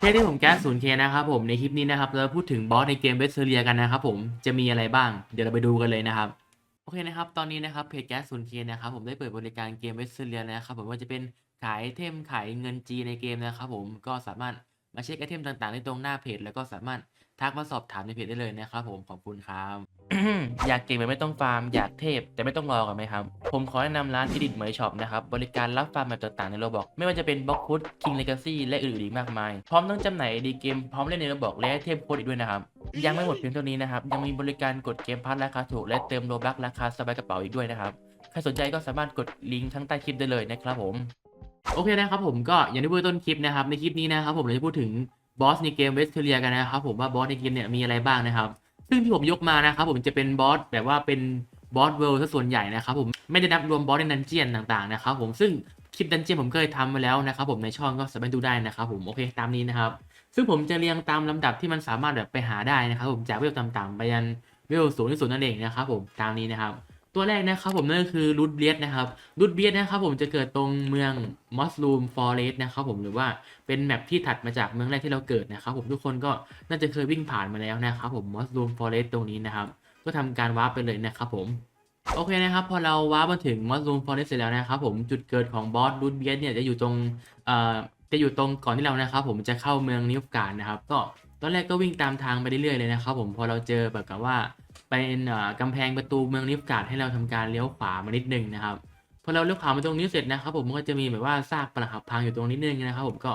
เท่ที่ผมแก๊สศูนะครับผมในคลิปนี้นะครับเราพูดถึงบอสในเกมเวสเซเรียกันนะครับผมจะมีอะไรบ้าง เดี๋ยวเราไปดูกันเลยนะครับโอเคนะครับตอนนี้นะครับเพจแก๊สศูนะครับผมได้เปิดบริการเกมเวสเซเรียนะครับผมว่าจะเป็นขายเทมขายเงินจีในเกมนะครับผมก็สามารถมาเช็คไอเทมต่างๆ ได้ตรงหน้าเพจแล้วก็สามารถ ทักมาสอบถามในเพจได้เลยนะครับผมขอบคุณครับ อยากเก่งแบบไม่ต้องฟาร์มอยากเทพ แต่ไม่ต้องรอกันไหมครับ ผมขอแนะนำร้านที่ดิดเหมยช็อปนะครับ บริการรับฟาร์มแบบต่างๆในโรบอกไม่ว่าจะเป็นบล็อกฟุตคิงเลกาซี่และอื่นๆอีกมากมาย พร้อมทั้งจำหน่ายดีเกมพร้อมเล่นในโรบอกและเทพโค้ดอีกด้วยนะครับยังไม่หมดเพียงเท่านี้นะครับยังมีบริการกดเกมพัทราคาถูกและเติมโลบักราคาสบายกระเป๋าอีกด้วยนะครับใครสนใจก็สามารถกดลิงก์ทั้งใต้คลิปได้เลยนะครับผมโอเคนะครับผมก็อย่างที่พูดต้นคลิปนะครับในคลิปนี้นะครับผมเราจะพูดถึง บอสในเกมเวสเทเรียกันนะครับผมว่าบอสในเกมเนี่ยมีอะไรบ้างนะครับ ซึ่งที่ผมยกมานะครับผมจะเป็นบอสแบบว่าเป็นบอสเวิลด์ซะส่วนใหญ่นะครับผมไม่ได้นับรวมบอสในดันเจียนต่างๆนะครับผมซึ่งคลิปดันเจียนผมเคยทำมาแล้วนะครับผมในช่องก็สามารถดูได้นะครับผมโอเคตามนี้นะครับซึ่งผมจะเรียงตามลำดับที่มันสามารถแบบไปหาได้นะครับผมจากเวลต่ำๆไปยันเวลสูงที่สุดนั่นเองนะครับผมตามนี้นะครับ ตัวแรกนะครับผมนั่นก็คือรูทเบียดนะครับรูทเบียดนะครับผมจะเกิดตรงเมืองมอสลูมฟอเรสนะครับผมหรือว่าเป็นแมปที่ถัดมาจากเมืองแรกที่เราเกิดนะครับผมทุกคนก็น่าจะเคยวิ่งผ่านมาแล้วนะครับผมมอสลูมฟอเรสตรงนี้นะครับก็ทำการวาร์ปไปเลยนะครับผมโอเคนะครับพอเราวาร์ปมาถึงมอสลูมฟอเรสเสร็จแล้วนะครับผมจุดเกิดของบอสรูทเบียดเนี่ยจะอยู่ตรงเอ่อจะอยู่ตรงก่อนที่เรานะครับผมจะเข้าเมืองนิวการนะครับ ก็ตอนแรกก็วิ่งตามทางไปเรื่อยๆเลยนะครับผมพอเราเจอแบบกับว่า เป็นกำแพงประตูเมืองนิฟการ์ดให้เราทำการเลี้ยวขวามานิดนึงนะครับพอเราเลี้ยวขวามาตรงนี้เสร็จนะครับผมมันก็จะมีแบบว่าซากปรักหักพังอยู่ตรงนิดนึงนะครับ ผมก็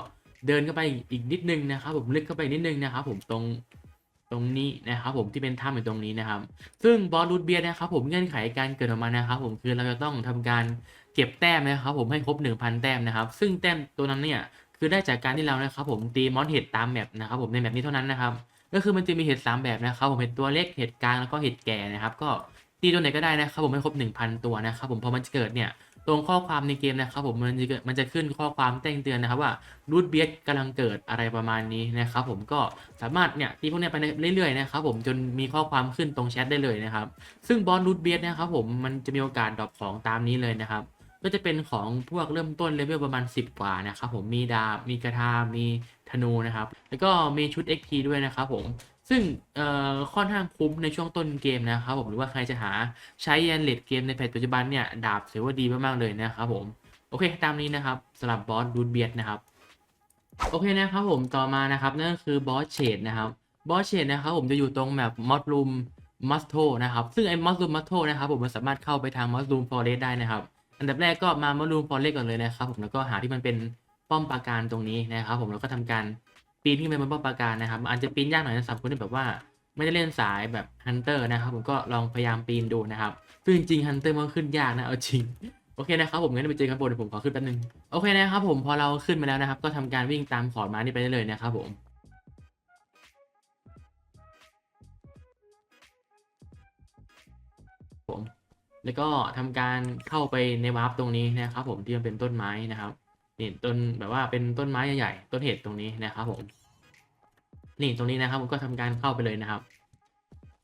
เดินเข้าไปอีกนิดนึงนะครับ ผมลึกเข้าไปนิดนึงนะครับ ผมตรงตรงนี้นะครับ ผมที่เป็นถ้ำอยู่ตรงนี้นะครับ ซึ่งบอสรูทเบียร์นะครับ ผมเงื่อนไขการเกิดออกมานะครับ ผมคือเราจะต้องทำการเก็บแต้มนะครับ ผมให้ครบ 1,000 แต้มนะครับ ซึ่งแต้มตัวนั้นเนี่ยคือได้จากการที่เรานะครับ ผมตีมอนเห็ดตามแมปนะครับ ผมในแมปนี้เท่านั้นนะครับ ก็คือมันจะมีเห็ดสามแบบนะครับผมเห็ดตัวเล็กเห็ดกลางแล้วก็เห็ดแก่นะครับ ก็ตีตัวไหนก็ได้นะครับผมให้ครบ 1,000 ตัวนะครับผมพอมันจะเกิดเนี่ยตรงข้อความในเกมนะครับผมมันจะเกิดมันจะขึ้นข้อความแจ้งเตือนนะครับว่ารูทเบียดกำลังเกิดอะไรประมาณนี้นะครับผมก็สามารถเนี่ยตีพวกเนี้ยไปเรื่อยๆนะครับผมจนมีข้อความขึ้นตรงแชทได้เลยนะครับ ซึ่งบอสรูทเบียดนะครับผมมันจะมีโอกาสดรอปของตามนี้เลยนะครับ ก็จะเป็นของพวกเริ่มต้นเลเวลประมาณ 10 กว่านะครับผมมีดาบมีกระทามีธนูนะครับ แล้วก็มีชุด XP ด้วยนะครับผมซึ่งเอ่อค่อนข้างคุ้มในช่วงต้นเกมนะครับผมหรือว่าใครจะหาใช้ยันเลดเกมในแพทปัจจุบันเนี่ย ดาบถือว่าดีมากๆเลยนะครับผม โอเคตามนี้นะครับสำหรับบอสรูทเบียดนะครับ โอเคนะครับผมต่อมานะครับ นั่นก็คือบอสเชดนะครับบอสเชดนะครับผมจะอยู่ตรงแบบมอสลูมมัสโตนะครับ ซึ่งไอ้มอสลูมมัสโตนะครับผมมันสามารถเข้าไปทางมอสลูมฟอเรสได้นะครับ อันดับแรกก็มามอสลูมฟอเรสก่อนเลยนะครับผมแล้วก็หาที่มันเป็นป้อมปราการตรงนี้นะครับผมแล้วก็ทำการปีนขึ้นไปบนป้อมปราการนะครับอาจจะปีนยากหน่อยนะสำหรับคนที่แบบว่าไม่ได้เล่นสายแบบฮันเตอร์นะครับผมก็ลองพยายามปีนดูนะครับซึ่งจริงๆฮันเตอร์มันขึ้นยากนะเอาจริงโอเคนะครับผมงั้นไปเจอกันบนเดี๋ยวผมขอขึ้นแป๊บนึงโอเคนะครับผมพอเราขึ้นมาแล้วนะครับ ก็ทำการวิ่งตามขอนไม้นี่ไปได้เลยนะครับผมผม แล้วก็ทำการเข้าไปในวาร์ปตรงนี้นะครับ ผมที่มันเป็นต้นไม้นะครับนี่ต้นแบบว่าเป็นต้นไม้ใหญ่ๆต้นเห็ดตรงนี้นะครับผมนี่ตรงนี้นะครับผมก็ทำการเข้าไปเลยนะครับ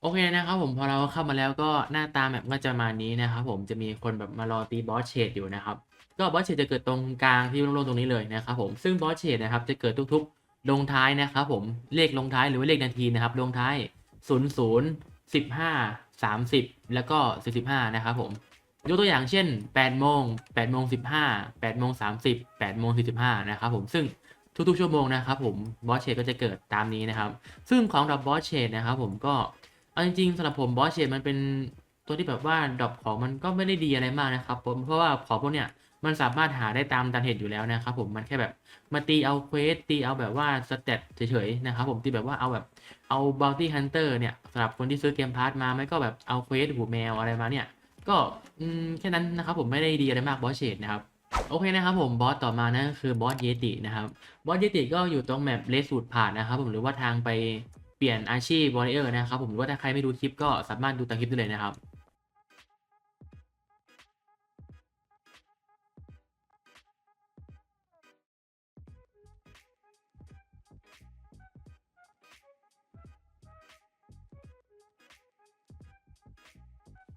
โอเคนะครับ ผมพอเราเข้ามาแล้วก็หน้าตาแบบก็จะมานี้นะครับผมจะมีคนแบบมารอตีบอสเชดอยู่นะครับ ก็บอสเชดจะเกิดตรงกลางที่โล่งๆตรงนี้เลยนะครับผมซึ่งบอสเชดนะครับจะเกิดทุกๆลงท้ายนะครับผมเลขลงท้ายหรือว่าเลขนาทีนะครับลงท้าย 0 0 15 30 แล้วก็ 45 นะครับผม ยกตัวอย่างเช่น8โมง8โมง15 8โมง30 8โมง45 นะครับผม ซึ่งทุกๆ ชั่วโมงนะครับผม บอสเชดก็จะเกิดตามนี้นะครับ ซึ่งของดรอปบอสเชดนะครับผมก็เอาจริงๆสำหรับผมบอสเชดมันเป็นตัวที่แบบว่าดรอปของมันก็ไม่ได้ดีอะไรมากนะครับ ผม เพราะว่าของพวกเนี้ย มันสามารถหาได้ตามดันเหตุอยู่แล้วนะครับผมมันแค่แบบมาตีเอาเควสตีเอาแบบว่าสเตตเฉยๆนะครับผมตีแบบว่าเอาแบบเอา bounty hunter เนี่ยสำหรับคนที่ซื้อเกมพาร์ทมาไม่ก็แบบเอาเควสหูแมวอะไรมาเนี่ย ก็แค่นั้นนะครับผมไม่ได้ดีอะไรมากบอสเชดนะครับโอเคนะครับผมบอสต่อมานะคือบอสเยตินะครับบอสเยติก็อยู่ตรงแมปเลสูดผ่านนะครับผมหรือว่าทางไปเปลี่ยนอาชีพวอริเออร์นะครับผมหรือว่าถ้าใครไม่ดูคลิปก็สามารถดูตามคลิปได้เลยนะครับ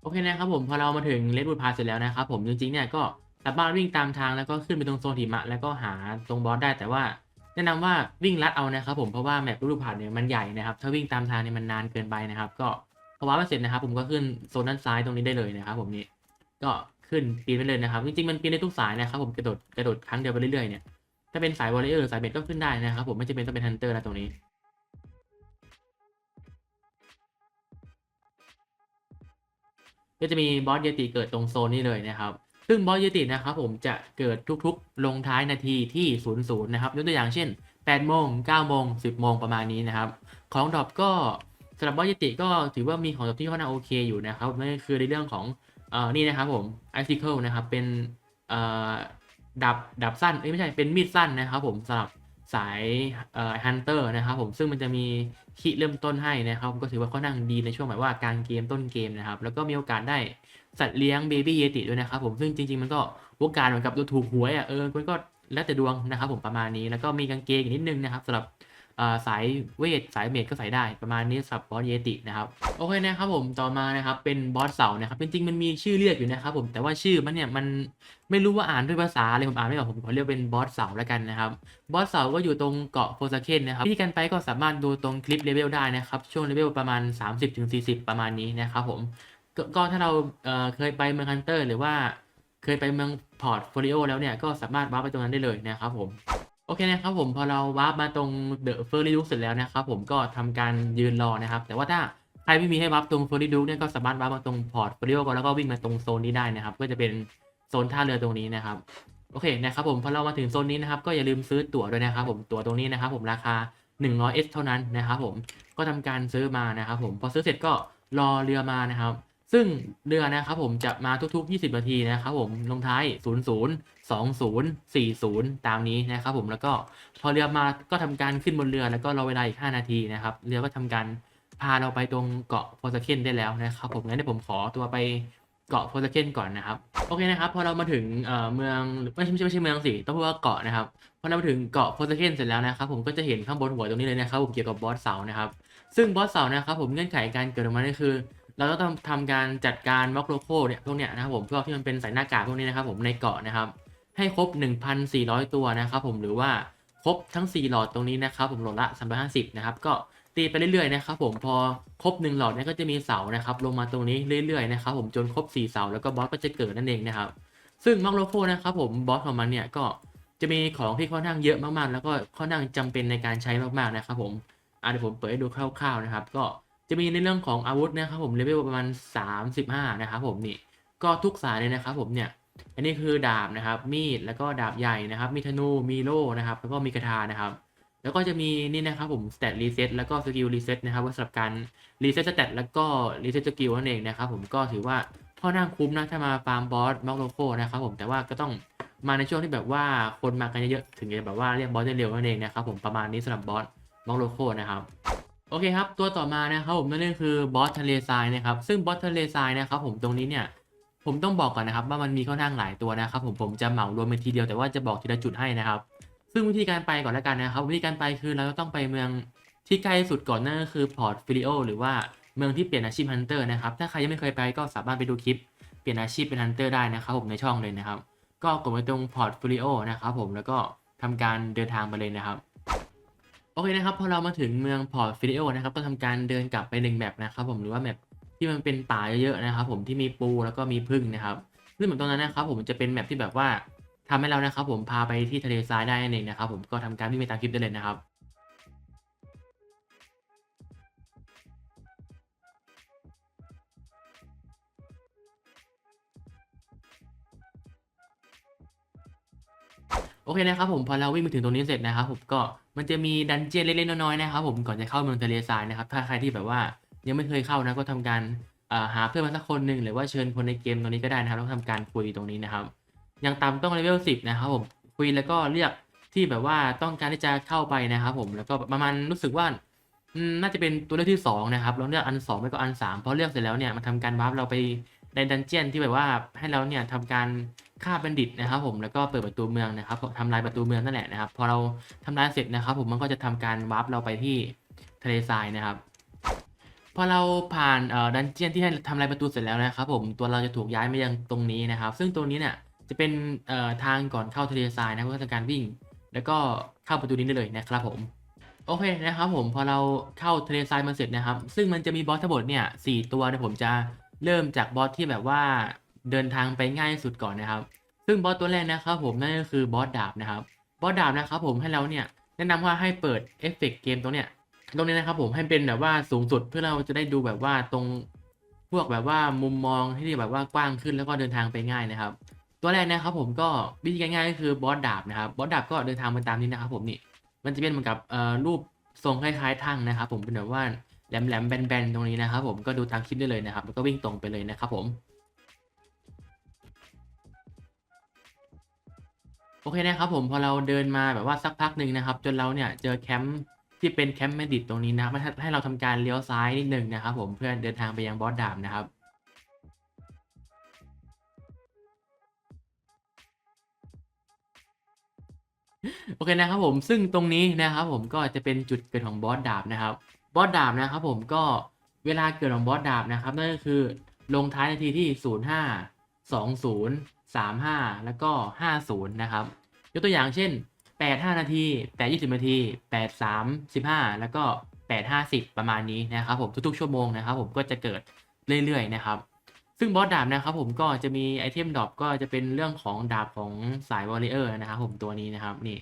โอเคนะครับผมพอเรามาถึงเลดบูดพาเสร็จแล้วนะครับผมจริงๆเนี่ยก็สามารถวิ่งตามทางแล้วก็ขึ้นไปตรงโซนหิมะแล้วก็หาตรงบอสได้แต่ว่า แนะนำว่าวิ่งลัดเอานะครับผมเพราะว่าแมปฤดูผ่านเนี่ยมันใหญ่นะครับ ถ้าวิ่งตามทางเนี่ยมันนานเกินไปนะครับ ก็พอว้าร์ปมาเสร็จนะครับ ผมก็ขึ้นโซนด้านซ้ายตรงนี้ได้เลยนะครับผมนี่ก็ขึ้นปีนไปเลยนะครับจริงๆมันปีนได้ทุกสายนะครับ ผมกระโดดกระโดดครั้งเดียวไปเรื่อยๆเนี่ยถ้าเป็นสายวอลเลย์หรือสายเบสก็ขึ้นได้นะครับ ผมไม่จำเป็นต้องเป็นฮันเตอร์นะตรงนี้ ก็จะมีบอสเยติเกิดตรงโซนนี้เลยนะครับ ซึ่งบอสเยตินะครับผมจะเกิดทุกๆ ลงท้ายนาทีที่ 00 นะครับยกตัวอย่างเช่น8โมง9โมง10โมงประมาณนี้นะครับ ของดรอปก็สำหรับบอสเยติก็ถือว่ามีของดรอปที่ค่อนข้างโอเคอยู่นะครับนั่นคือในเรื่องของเอ่อนี่นะครับผม Icicle นะครับเป็นเอ่อดับดับสั้นเอ้ยไม่ใช่เป็นมีดสั้นนะครับผมสำหรับ สายเอ่อฮันเตอร์นะครับผมซึ่งมันจะมีคิเริ่มต้นให้นะครับก็ถือว่าค่อนข้างดีในช่วงแบบว่ากลางเกมต้นเกมนะครับแล้วก็มีโอกาสได้สัตว์เลี้ยงเบบี้เยติด้วยนะครับผมซึ่งจริง ๆ มันก็โอกาสเหมือนกับเราถูกหวยอะเออมันก็แล้วแต่ดวงนะครับผมประมาณนี้แล้วก็มีกางเกงอีกนิดนึงนะครับสำหรับ สายเวทสายเมดก็ใส่ได้ประมาณนี้สำหรับบอสเยตินะครับโอเคนะครับผมต่อมานะครับเป็นบอสเสานะครับจริงๆมันมีชื่อเรียกอยู่นะครับผมแต่ว่าชื่อมันเนี่ยมันไม่รู้ว่าอ่านด้วยภาษาอะไรผมอ่านไม่ออกผมขอเรียกเป็นบอสเสาแล้วกันนะครับบอสเสาก็อยู่ตรงเกาะโฟซาเคนนะครับวิธีการไปก็สามารถดูตรงคลิปเลเวลได้นะครับช่วงเลเวลประมาณ 30-40 ประมาณนี้นะครับผมก็ถ้าเราเเคยไปเมืองฮันเตอร์หรือว่าเคยไปเมืองพอร์ตโฟลิโอแล้วเนี่ยก็สามารถวาร์ปไปตรงนั้นได้เลยนะครับผม โอเคนะครับผมพอเราวาร์ปมาตรงเดอะเฟอร์รี่ดุกเสร็จแล้วนะครับผมก็ทำการยืนรอนะครับ แต่ว่าถ้าใครไม่มีให้วาร์ปตรงเฟอร์รี่ดุกเนี่ยก็สามารถวาร์ปมาตรงพอร์ตโฟลิโอก่อนแล้วก็วิ่งมาตรงโซนนี้ได้นะครับ ก็จะเป็นโซนท่าเรือตรงนี้นะครับโอเคนะครับผมพอเรามาถึงโซนนี้นะครับก็อย่าลืมซื้อตั๋วด้วยนะครับผมตั๋วตรงนี้นะครับผมราคา 100S เท่านั้นนะครับผมก็ทำการซื้อมานะครับผมพอซื้อเสร็จก็รอเรือมานะครับ ซึ่งเรือนะครับผมจะมาทุกๆ 20 นาทีนะครับผมลงท้าย 00 20 40 ตามนี้นะครับผมแล้วก็พอเรือมาก็ทำการขึ้นบนเรือแล้วก็รอเวลาอีก 5 นาทีนะครับเรือก็ทำการพาเราไปตรงเกาะโพสเคนได้แล้วนะครับผมงั้นเดี๋ยวผมขอตัวไปเกาะโพสเคนก่อนนะครับโอเคนะครับพอเรามาถึงเอ่อเมืองไม่ใช่ไม่ใช่ไม่ใช่เมืองสิต้องพูดว่าเกาะนะครับพอเรามาถึงเกาะโพสเคนเสร็จแล้วนะครับผมก็จะเห็นข้างบนหัวตรงนี้เลยนะครับผมเกี่ยวกับบอสเสานะครับซึ่งบอสเสานะครับผมเงื่อนไขการเกิดออกมานี่คือเราต้องทำการจัดการม็อกโลโคเนี่ยพวกเนี้ยนะครับผมพวกที่มันเป็นใส่หน้ากากพวกนี้นะครับผมในเกาะนะครับ ให้ครบ 1,400 ตัวนะครับผมหรือว่าครบทั้ง 4 หลอดตรงนี้นะครับผมหลอดละ 350 นะครับ ก็ตีไปเรื่อยๆนะครับผมพอครบ 1 หลอดเนี่ยก็จะมีเสานะครับลงมาตรงนี้เรื่อยๆนะครับผมจนครบ 4 เสาแล้วก็บอสก็จะเกิดนั่นเองนะครับ ซึ่งม็อกโลโคนะครับผมบอสของมันเนี่ยก็จะมีของที่ค่อนข้างเยอะมากๆ แล้วก็ค่อนข้างจำเป็นในการใช้มากๆนะครับผมอะเดี๋ยวผมเปิดให้ดูคร่าวๆนะครับ ก็จะมีในเรื่องของอาวุธนะครับผมเลเวลประมาณ 35 นะครับผมนี่ก็ทุกสายเลยนะครับผมเนี่ย อันนี้คือดาบนะครับ มีดแล้วก็ดาบใหญ่นะครับ มีธนูมีโล่นะครับ แล้วก็มีกระทานะครับ แล้วก็จะมีนี่นะครับผมสเตตรีเซ็ตแล้วก็สกิลรีเซ็ตนะครับไว้สำหรับการรีเซ็ตสเตตแล้วก็รีเซ็ตสกิลนั่นเองนะครับ ผมก็ถือว่าค่อนข้างคุ้มนะถ้ามาฟาร์มบอสม็อกโลโคนะครับ ผมแต่ว่าก็ต้องมาในช่วงที่แบบว่าคนมากันเยอะๆถึงจะแบบว่าเรียกบอสได้เร็วนั่นเองนะครับผมประมาณนี้สำหรับบอสม็อกโลโคนะครับโอเคครับตัวต่อมานะครับผมนั่นก็คือบอสทะเลทรายนะครับซึ่งบอสทะเลทรายนะครับผมตรงนี้เนี่ย ผมต้องบอกก่อนนะครับว่ามันมีค่อนข้างหลายตัวนะครับ ผมผมจะเหมารวมเป็นทีเดียวแต่ว่าจะบอกทีละจุดให้นะครับ ซึ่งวิธีการไปก่อนแล้วกันนะครับ วิธีการไปคือเราต้องไปเมืองที่ใกล้สุดก่อนนั่นก็คือพอร์ตฟิลิโอหรือว่าเมืองที่เปลี่ยนอาชีพฮันเตอร์นะครับ ถ้าใครยังไม่เคยไปก็สามารถไปดูคลิป เปลี่ยนอาชีพเป็นฮันเตอร์ได้นะครับผมในช่องเลยนะครับ ก็กดไปตรงพอร์ตฟิลิโอนะครับผมแล้วก็ทำการเดินทางไปเลยนะครับโอเคนะครับพอเรามาถึงเมืองพอร์ตฟิลิโอนะครับก็ทำการเดินกลับไปหนึ่งแมปนะครับผมหรือว่าแมป ที่มันเป็นป่าเยอะๆนะครับ ผมที่มีปูแล้วก็มีพึ่งนะครับซึ่งแมปตรงนั้นนะครับ ผมจะเป็นแมปที่แบบว่าทำให้เรานะครับ ผมพาไปที่ทะเลทรายได้นั่นเองนะครับ ผมก็ทำการวิ่งไปตามคลิปได้เลยนะครับโอเคนะครับผมพอเราวิ่งไปถึงตรงนี้เสร็จนะครับผมก็มันจะมีดันเจี้ยนเล็กๆน้อยๆนะครับผมก่อนจะเข้าเมืองทะเลทรายนะครับถ้าใครที่แบบว่า ยังไม่เคยเข้านะก็ทำการาหาเพื่อนมาสักคนหนึ่งหรือว่าเชิญคนในเกมตรงนี้ก็ได้นะครับแล้วทำการคุยตรงนี้นะครับอย่างต่ำต้องเลเวลสิบนะครับผมคุยแล้วก็เรียกที่แบบว่าต้องการที่จะเข้าไปนะครับผมแล้วก็ประมาณรู้สึกว่าน่าจะเป็นตัวเลือกที่สองนะครับเราเลือกอันสองไม่ก็อันสามพอเลือกเสร็จแล้วเนี่ยมันทำการวาร์ปเราไปในดันเจียนที่แบบว่าให้เราเนี่ยทำการฆ่าบัณฑิตนะครับผมแล้วก็เปิดประตูเมืองนะครับทำลายประตูเมืองนั่นแหละนะครับพอเราทำลายเสร็จนะครับผมมันก็จะทำการวาร์ปเราไปที่ทะเลทรายนะครับ พอเราผ่านเอ่อดันเจียนที่ให้ทำลายประตูเสร็จแล้วนะครับผมตัวเราจะถูกย้ายมายังตรงนี้นะครับ ซึ่งตรงนี้เนี่ยจะเป็นเอ่อทางก่อนเข้าทะเลทรายนะเพื่อทำการวิ่ง แล้วก็เข้าประตูนี้ได้เลยนะครับผมโอเคนะครับผมพอเราเข้าทะเลทรายมาเสร็จนะครับ ซึ่งมันจะมีบอสทั้งหมดเนี่ยสตัวเนยผมจะเริ่มจากบอสที่แบบว่าเดินทางไปง่ายสุดก่อนนะครับ ซึ่งบอสตัวแรกนะครับผมนั่นก็คือบอสดาบนะครับบอสดาบนะครับผมให้เราเนี่ยแนะนำว่าให้เปิดเอฟเฟกต์เกมตรงเนี้ย ตรงนี้นะครับผมให้เป็นแบบว่าสูงสุดเพื่อเราจะได้ดูแบบว่าตรงพวกแบบว่ามุมมองที่แบบว่ากว้างขึ้นแล้วก็เดินทางไปง่ายนะครับ ตัวแรกนะครับผมก็วิธีง่ายๆก็คือบอสดาบนะครับบอสดาบก็เดินทางไปตามนี้นะครับผมนี่มันจะเป็นเหมือนกับรูปทรงคล้ายๆทั่งนะครับ ผมเป็นแบบว่าแหลมๆแบนๆตรงนี้นะครับ ผมก็ดูตามคลิปได้เลยนะครับแล้วก็วิ่งตรงไปเลยนะครับผมโอเคนะครับผมพอเราเดินมาแบบว่าสักพักหนึ่งนะครับ จนเราเนี่ยเจอแคมป์ ที่เป็นแคมป์แมดิตตรงนี้นะครับให้ให้เราทำการเลี้ยวซ้ายนิดหนึ่งนะครับผมเพื่อเดินทางไปยังบอสดาบนะครับ โอเคนะครับผมซึ่งตรงนี้นะครับผมก็จะเป็นจุดเกิดของบอสดาบนะครับบอสดาบนะครับผมก็เวลาเกิดของบอสดาบนะครับนั่นก็คือลงท้ายนาทีที่ 05 20 35 แล้วก็ 50 นะครับ ยกตัวอย่างเช่น 85 นาที 8 20 นาที 8 3 15 แล้วก็ 8 50 ประมาณนี้นะครับผมทุกๆ ชั่วโมงนะครับผมก็จะเกิดเรื่อยๆนะครับ ซึ่งบอสดาบนะครับผมก็จะมีไอเทมดรอปก็จะเป็นเรื่องของดาบของสายวอริเออร์นะครับผมตัวนี้นะครับนี่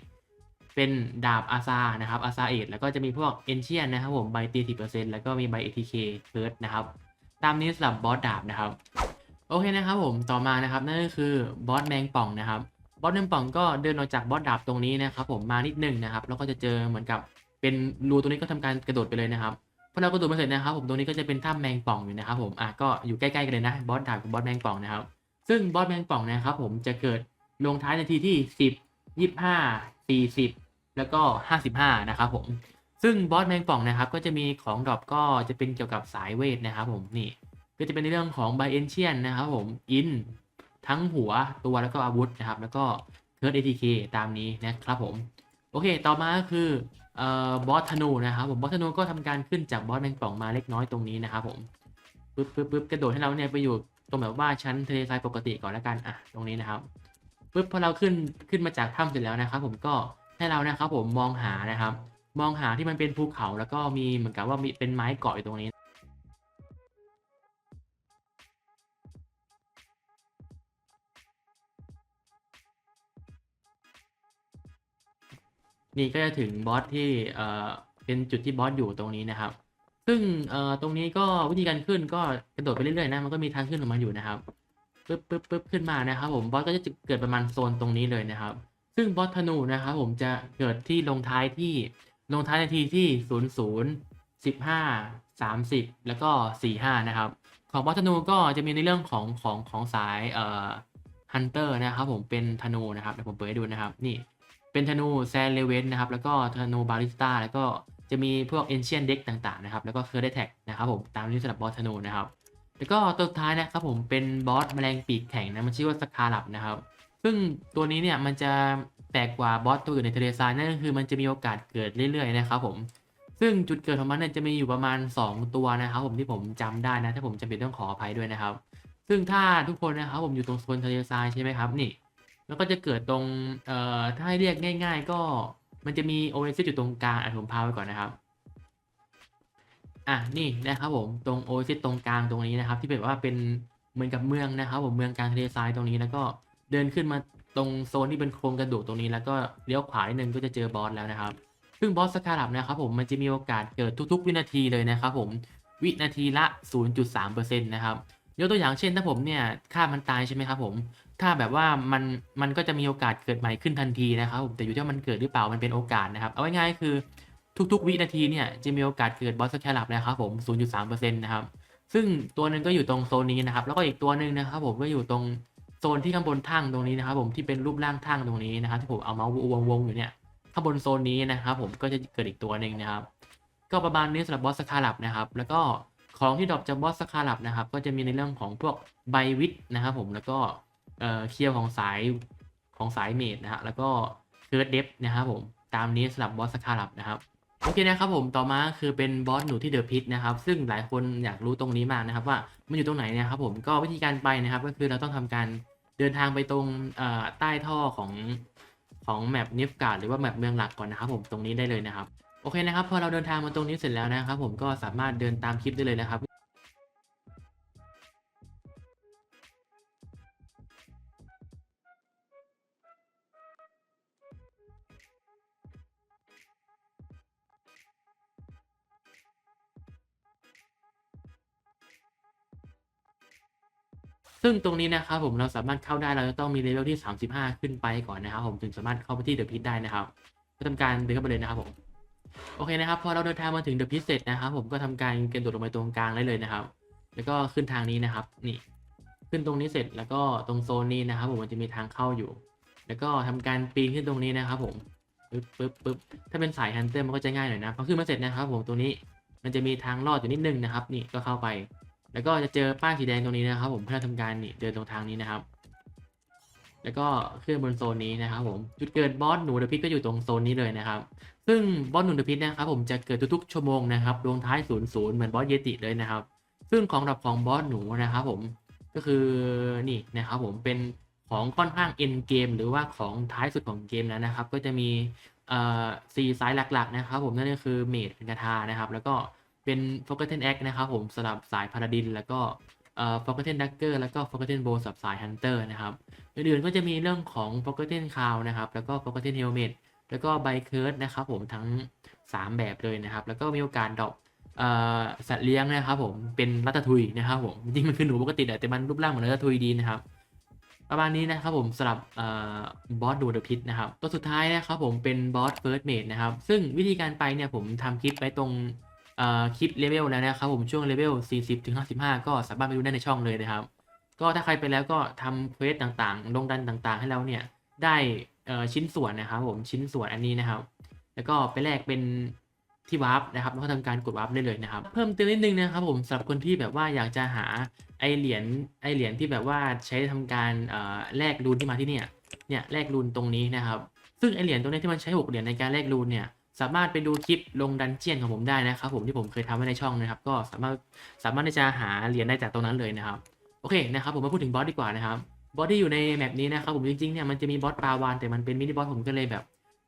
เป็นดาบอาซานะครับอาซาเอทแล้วก็จะมีพวกเอนเชียนนะครับผมใบตีสิบเปอร์เซ็นต์แล้วก็มีใบเอทีเคเคิร์ดนะครับตามนี้สำหรับบอสดาบนะครับ โอเคนะครับผมต่อมานะครับนั่นก็คือบอสแมงป่องนะครับ บอสแมงป่องก็เดินออกจากบอสดาบตรงนี้นะครับผมมานิดนึงนะครับแล้วก็จะเจอเหมือนกับเป็นรูตรงนี้ก็ทำการกระโดดไปเลยนะครับพอเรากระโดดมาเสร็จนะครับผมตรงนี้ก็จะเป็นถ้ำแมงป่องอยู่นะครับผมอะก็อยู่ใกล้ ๆ กันเลยนะบอสดาบกับบอสแมงป่องนะครับซึ่งบอสแมงป่องนะครับผมจะเกิดลงท้ายในทีที่ 10 25 40 แล้วก็ 55 นะครับผมซึ่งบอสแมงป่องนะครับก็จะมีของดรอปก็จะเป็นเกี่ยวกับสายเวทนะครับผมนี่ก็จะเป็นในเรื่องของไบเอนเชียนนะครับผมอิน ทั้งหัวตัวแล้วก็อาวุธนะครับ แล้วก็เคิร์ดเอทีเคตามนี้นะครับผม โอเค ต่อมาก็คือเอ่อบอสธนูนะครับผมบอสธนูก็ทำการขึ้นจากบอสแมงป่องมาเล็กน้อยตรงนี้นะครับผมปึ๊บปึ๊บปึ๊บกระโดดให้เราเนี่ยไปอยู่ตรงแบบว่าชั้นทะเลทรายปกติก่อนแล้วกันอะตรงนี้นะครับปุ๊บพอเราขึ้นขึ้นมาจากถ้ำเสร็จแล้วนะครับ ผมก็ให้เรานะครับผมมองหานะครับ มองหาที่มันเป็นภูเขาแล้วก็มีเหมือนกับว่ามีเป็นไม้เกาะอยู่ตรงนี้ นี่ก็จะถึงบอสที่เอ่อเป็นจุดที่บอสอยู่ตรงนี้นะครับ ซึ่งเอ่อตรงนี้ก็วิธีการขึ้นก็กระโดดไปเรื่อยๆนะมันก็มีทางขึ้นของมันอยู่นะครับปึ๊บปึ๊บปึ๊บขึ้นมานะครับ ผมบอสก็จะเกิดประมาณโซนตรงนี้เลยนะครับ ซึ่งบอสธนูนะครับผมจะเกิดที่ลงท้ายที่ลงท้ายนาทีที่0 0 15 30แล้วก็45นะครับ ของบอสธนูก็จะมีในเรื่องของของของสายเอ่อฮันเตอร์นะครับผมเป็นธนูนะครับเดี๋ยวผมเปิดให้ดูนะครับนี่ เป็นธนูแซนเลเวนนะครับแล้วก็ธนูบาริสตาแล้วก็จะมีพวกเอนเชียนเด็กต่างๆนะครับแล้วก็เคอร์ได้แท็กนะครับผมตามนี้สำหรับบอสธนูนะครับแล้วก็ตัวท้ายนะครับผมเป็นบอสแมลงปีกแข็งนะมันชื่อว่าสคาลับนะครับซึ่งตัวนี้เนี่ยมันจะแปลกกว่าบอสตัวอื่นในทะเลทรายนั่นก็คือมันจะมีโอกาสเกิดเรื่อยๆนะครับผมซึ่งจุดเกิดของมันเนี่ยจะมีอยู่ประมาณ 2 ตัวนะครับผมที่ผมจำได้นะถ้าผมจำเป็นต้องขออภัยด้วยนะครับ ซึ่งถ้าทุกคนนะครับผมอยู่ตรงโซนทะเลทรายใช่ไหมครับนี่ แล้วก็จะเกิดตรงเอ่อถ้าให้เรียกง่าย ๆ ก็มันจะมีโอเอซิสอยู่ตรงกลางอะผมพาไว้ก่อนนะครับอะนี่นะครับผมตรงโอเอซิสตรงกลางตรงนี้นะครับ ที่แบบว่าเป็นเหมือนกับเมืองนะครับผมเมืองกลางทะเลทรายตรงนี้แล้วก็เดินขึ้นมาตรงโซนที่เป็นโครงกระดูกตรงนี้ แล้วก็เลี้ยวขวานิดนึงก็จะเจอบอสแล้วนะครับซึ่งบอสสคาลับนะครับผมมันจะมีโอกาสเกิดทุก ๆ วินาทีเลยนะครับผมวินาทีละ 0.3%นะครับยกตัวอย่างเช่นถ้าผมเนี่ยฆ่ามันตายใช่ไหมครับผม ถ้าแบบว่ามัน มันก็จะมีโอกาสเกิดใหม่ขึ้นทันทีนะครับผมแต่อยู่ที่ว่ามันเกิดหรือเปล่ามันเป็นโอกาสนะครับ เอาง่ายๆคือทุกๆ วินาทีเนี่ยจะมีโอกาสเกิดบอสแคลับนะครับผม 0.3%นะครับซึ่งตัวหนึ่งก็อยู่ตรงโซนนี้นะครับ แล้วก็อีกตัวหนึ่งนะครับผมก็อยู่ตรงโซนที่ข้างบนทั่งตรงนี้นะครับ ผมที่เป็นรูปร่างทั่งตรงนี้นะครับที่ผมเอาเมาส์วงๆอยู่เนี่ยข้างบนโซนนี้นะครับผมก็จะเกิดอีกตัวหนึ่งนะครับ ก็ประมาณนี้สำหรับบอสคาลับนะครับ แล้วก็ของที่ดรอปจากบอสสคาลับนะครับ ก็จะมีในเรื่องของพวกไบวิทนะครับผมแล้วก็ เอ่อเคียวของสายของสายเมดนะฮะแล้วก็เคิร์ดเดฟนะครับผมตามนี้สำหรับบอสสคาลับนะครับโอเคนะครับผมต่อมาคือเป็นบอสหนูที่เดอะพิทนะครับซึ่งหลายคนอยากรู้ตรงนี้มากนะครับว่ามันอยู่ตรงไหนนะครับผมก็วิธีการไปนะครับก็คือเราต้องทำการเดินทางไปตรงเอ่อใต้ท่อของของแมปนิฟการ์ดหรือว่าแมปเมืองหลักก่อนนะครับผมตรงนี้ได้เลยนะครับโอเคนะครับพอเราเดินทางมาตรงนี้เสร็จแล้วนะครับผมก็สามารถเดินตามคลิปได้เลยนะครับ ซึ่งตรงนี้นะครับผมเราสามารถเข้าได้เราจะต้องมีเลเวลที่ 35 ขึ้นไปก่อนนะครับผมถึงสามารถเข้าไปที่เดอะพิทได้นะครับก็ทำการเดินเข้าไปเลยนะครับผมโอเคนะครับพอเราเดินทางมาถึงเดอะพิทเสร็จนะครับผมก็ทำการเกณฑ์ตัวลงไปตรงกลางได้เลยนะครับ แล้วก็ขึ้นทางนี้นะครับ นี่ ขึ้นตรงนี้เสร็จแล้วก็ตรงโซนนี้นะครับ ผมมันจะมีทางเข้าอยู่ แล้วก็ทำการปีนขึ้นตรงนี้นะครับ ผมปึ๊บปึ๊บปึ๊บถ้าเป็นสายฮันเตอร์มันก็จะง่ายหน่อยนะพอขึ้นมาเสร็จนะครับ ผมตรงนี้มันจะมีทางลอดอยู่นิดนึงนะครับ นี่ก็เข้าไป แล้วก็จะเจอป้ายสีแดงตรงนี้นะครับ ผมเพื่อทำการนี่เดินตรงทางนี้นะครับ แล้วก็ขึ้นบนโซนนี้นะครับผมจุดเกิดบอสหนูเดอะพิษก็อยู่ตรงโซนนี้เลยนะครับ ซึ่งบอสหนูเดอะพิษนะครับผมจะเกิดทุกๆชั่วโมงนะครับดวงท้าย0ูนย์เหมือนบอสเยติเลยนะครับ ซึ่งของดับของบอสหนูนะครับผมก็คือนี่นะครับผมเป็นของค่อนข้างเอ็นเกมหรือว่าของท้ายสุดของเกมแล้วนะครับ ก็จะมีเอ่อสี่สายหลักๆนะครับ ผมนั่นก็คือเมดเป็นกระทานะครับ แล้วก็ เป็น Forgotten Axe นะครับผมสำหรับสายพาราดิน แล้วก็เอ่อ Forgotten Dagger แล้วก็ Forgotten Bow สำหรับสาย Hunter นะครับอื่นๆก็จะมีเรื่องของ Forgotten Crown นะครับแล้วก็ Forgotten Helmet แล้วก็ b i c u r s e นะครับผมทั้ง 3 แบบเลยนะครับ แล้วก็มีโอกาสดรอปเอ่อสัตว์เลี้ยงนะครับผมเป็นรัตทุยนะครับผมจริงมันคือหนูปกติแต่มันรูปร่างเหมือนรัตทุยดีนะครับประมาณนี้นะครับผมสำหรับอบอสดูเดอะพิทนะครับตัวสุดท้ายนะครับผมเป็นบอสเฟิร์สเมดนะครับซึ่งวิธีการไปเนี่ยผมทำคลิปไว้ตรง คลิปเลเวลแล้วนะครับผมช่วงเลเวล 40ถึง55 ก็สามารถไปดูได้ในช่องเลยนะครับ ก็ถ้าใครไปแล้วก็ทำเควสต่างๆลงดันต่างๆ ให้เราเนี่ยได้ชิ้นส่วนนะครับผมชิ้นส่วนอันนี้นะครับ แล้วก็ไปแลกเป็นที่วาร์ปนะครับแล้วก็ทำการกดวาร์ปได้เลยนะครับ เพิ่มเติมนิดนึงนะครับผมสำหรับคนที่แบบว่าอยากจะหาไอเหรียญไอเหรียญที่แบบว่าใช้ทำการแลกรูนที่มาที่เนี่ยเนี่ยแลกรูนตรงนี้นะครับ ซึ่งไอเหรียญตรงนี้ที่มันใช้หกเหรียญในการแลกรูนเนี่ย สามารถไปดูคลิปลงดันเจียนของผมได้นะครับ ผมที่ผมเคยทำไว้ในช่องนะครับ ก็สามารถสามารถที่จะหาเหรียญได้จากตรงนั้นเลยนะครับ โอเคนะครับ ผมมาพูดถึงบอสดีกว่านะครับบอสที่อยู่ในแมปนี้นะครับผมจริงๆเนี่ยมันจะมีบอสปาวานแต่มันเป็นมินิบอสผมก็เลยแบบ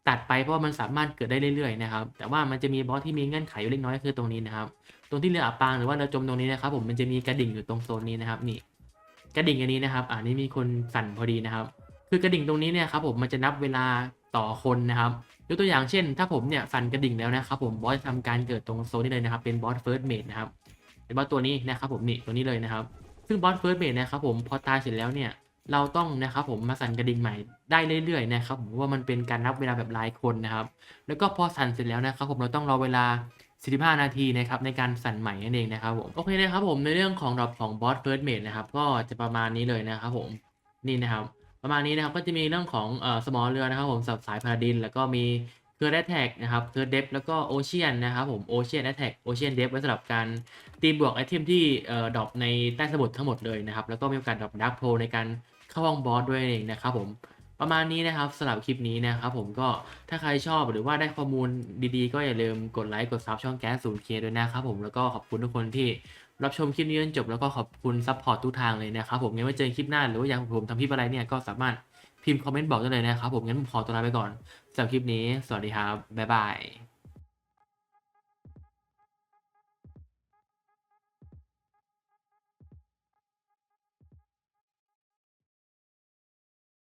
ตัดไปเพราะมันสามารถเกิดได้เรื่อยๆนะครับแต่ว่ามันจะมีบอสที่มีเงื่อนไขอยู่เล็กน้อยคือตรงนี้นะครับตรงที่เรืออับปางหรือว่าเรือจมตรงนี้นะครับ ผมมันจะมีกระดิ่งอยู่ตรงโซนนี้นะครับนี่กระดิ่งอันนี้นะครับอ่านี่มีคนสั่นพอดีนะครับ คือกระดิ่งตรงนี้เนี่ยครับผมมันจะนับเวลาต่อคนนะครับ ยกตัวอย่างเช่น ถ้าผมเนี่ยสั่นกระดิ่งแล้วนะครับผมบอสทำการเกิดตรงโซนนี้เลยนะครับ เป็นบอสเฟิร์สเมดนะครับเป็นบอสตัวนี้นะครับผมนี่ตัวนี้เลยนะครับ ซึ่งบอสเฟิร์สเมดนะครับผมพอตายเสร็จแล้วเนี่ยเราต้องนะครับผมมาสั่นกระดิ่งใหม่ได้เรื่อยๆนะครับผมว่ามันเป็นการนับเวลาแบบรายคนนะครับ แล้วก็พอสั่นเสร็จแล้วนะครับผมเราต้องรอเวลา45 นาทีนะครับในการสั่นใหม่นั่นเองนะครับผมโอเคนะครับผมในเรื่องของดรอปของบอสเฟิร์สเมดนะครับก็จะประมาณนี้เลยนะครับผมนี่นะครับ ประมาณนี้นะครับก็จะมีเรื่องของเอ่อสมอเรือนะครับผมสับสายพาราดิน แล้วก็มีเคอร์แอทแทกนะครับเคอร์เดฟแล้วก็โอเชียนนะครับผมโอเชียนแอทแทกโอเชียนเดฟไว้สำหรับการตีบวกไอเทมที่เอ่อดรอปในใต้สมุทรทั้งหมดเลยนะครับแล้วก็มีโอกาสดรอปดักโพในการเข้าห้องบอสด้วยเองนะครับผมประมาณนี้นะครับสำหรับคลิปนี้นะครับผมก็ถ้าใครชอบหรือว่าได้ข้อมูลดีๆ ก็อย่าลืมกดไลค์กดซับช่องแก๊สศูนย์เคด้วยนะครับผมแล้วก็ขอบคุณทุกคนที่ รับชมคลิปนี้จนจบแล้วก็ขอบคุณซัพพอร์ตทุกทางเลยนะครับผมงั้นไว้เจอคลิปหน้าหรือว่าอยากผมทำคลิปอะไรเนี่ยก็สามารถพิมพ์คอมเมนต์บอกได้เลยนะครับผมงั้นผมขอตัวลาไปก่อนสำหรับคลิปนี้ สวัสดีครับบ๊ายบาย